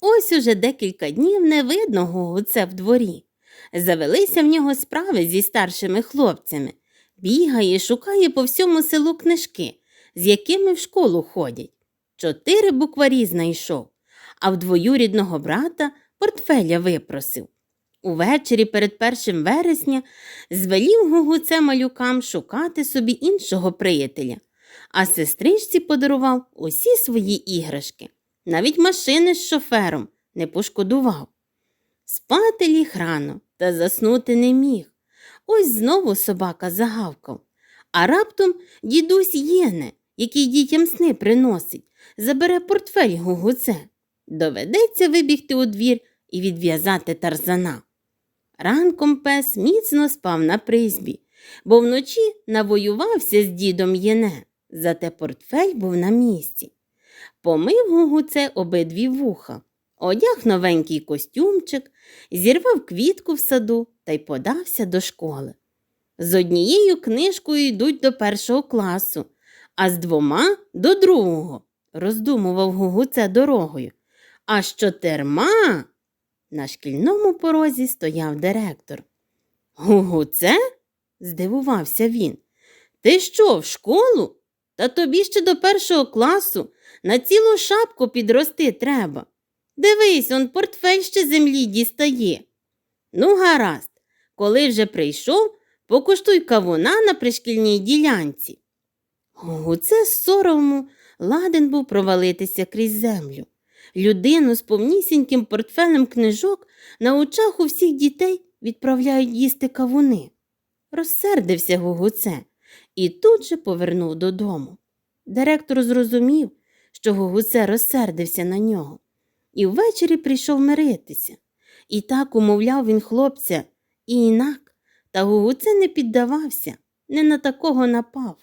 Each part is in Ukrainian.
Ось уже декілька днів не видно гугуце в дворі. Завелися в нього справи зі старшими хлопцями. Бігає, шукає по всьому селу книжки, з якими в школу ходять. Чотири букварі знайшов, а в двоюрідного брата портфеля випросив. Увечері перед першим вересня звелів гугуце малюкам шукати собі іншого приятеля, а сестричці подарував усі свої іграшки. Навіть машини з шофером не пошкодував. Спати ліг рано та заснути не міг. Ось знову собака загавкав. А раптом дідусь Єне, який дітям сни приносить, забере портфель гугуце. Доведеться вибігти у двір і відв'язати тарзана. Ранком пес міцно спав на призбі, бо вночі навоювався з дідом Єне, зате портфель був на місці. Помив гугуце обидві вуха, одяг новенький костюмчик, зірвав квітку в саду та й подався до школи. З однією книжкою йдуть до першого класу, а з двома до другого, роздумував гугуце дорогою. А з чотирма на шкільному порозі стояв директор. Гугуце? здивувався він. Ти що, в школу? Та тобі ще до першого класу на цілу шапку підрости треба. Дивись, он портфель ще землі дістає. Ну, гаразд, коли вже прийшов, покуштуй кавуна на пришкільній ділянці. Гугуце з соромом ладен був провалитися крізь землю. Людину з повнісіньким портфелем книжок на очах у всіх дітей відправляють їсти кавуни. Розсердився Гугуце і тут же повернув додому. Директор зрозумів, що Гугуце розсердився на нього, і ввечері прийшов миритися. І так умовляв він хлопця і інак, та Гугуце не піддавався, не на такого напав.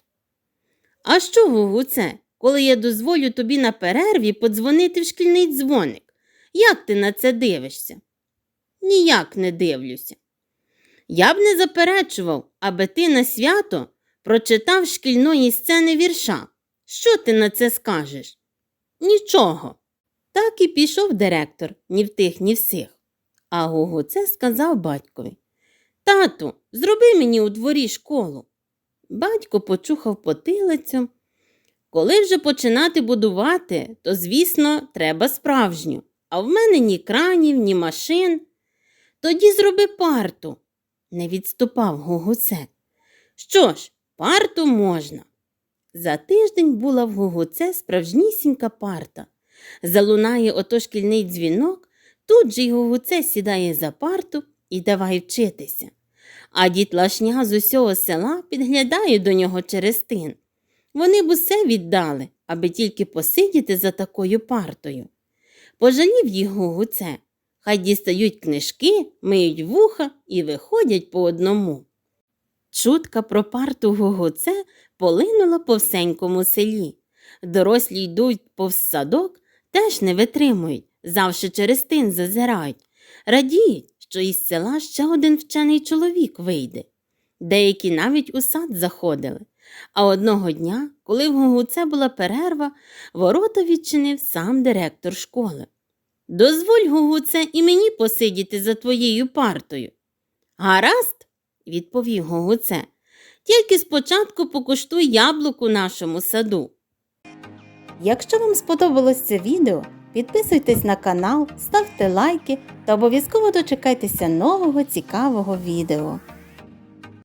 А що, Гугуце, коли я дозволю тобі на перерві подзвонити в шкільний дзвоник? Як ти на це дивишся? Ніяк не дивлюся. Я б не заперечував, аби ти на свято прочитав шкільної сцени вірша. Що ти на це скажеш? Нічого. Так і пішов директор ні в тих, ні в сих. А Гугу це сказав батькові. Тату, зроби мені у дворі школу. Батько почухав потилицю. Коли вже починати будувати, то, звісно, треба справжню. А в мене ні кранів, ні машин. Тоді зроби парту, не відступав Гугуце. Що ж, парту можна. За тиждень була в Гугуце справжнісінька парта. Залунає ото шкільний дзвінок, тут же й Гугуце сідає за парту і давай вчитися. А дітлашня з усього села підглядає до нього через тин. Вони б усе віддали, аби тільки посидіти за такою партою. Пожалів їх Гугуце, хай дістають книжки, миють вуха і виходять по одному. Чутка про парту Гугуце полинула по всенькому селі. Дорослі йдуть повз садок, теж не витримують, завше через тин зазирають. Радіють, що із села ще один вчений чоловік вийде. Деякі навіть у сад заходили. А одного дня, коли в Гугуце була перерва, ворота відчинив сам директор школи. Дозволь, Гугуце, і мені посидіти за твоєю партою. Гаразд, відповів Гогуце. Тільки спочатку покуштуй яблуку нашому саду. Якщо вам сподобалось це відео, підписуйтесь на канал, ставте лайки та обов'язково дочекайтеся нового цікавого відео.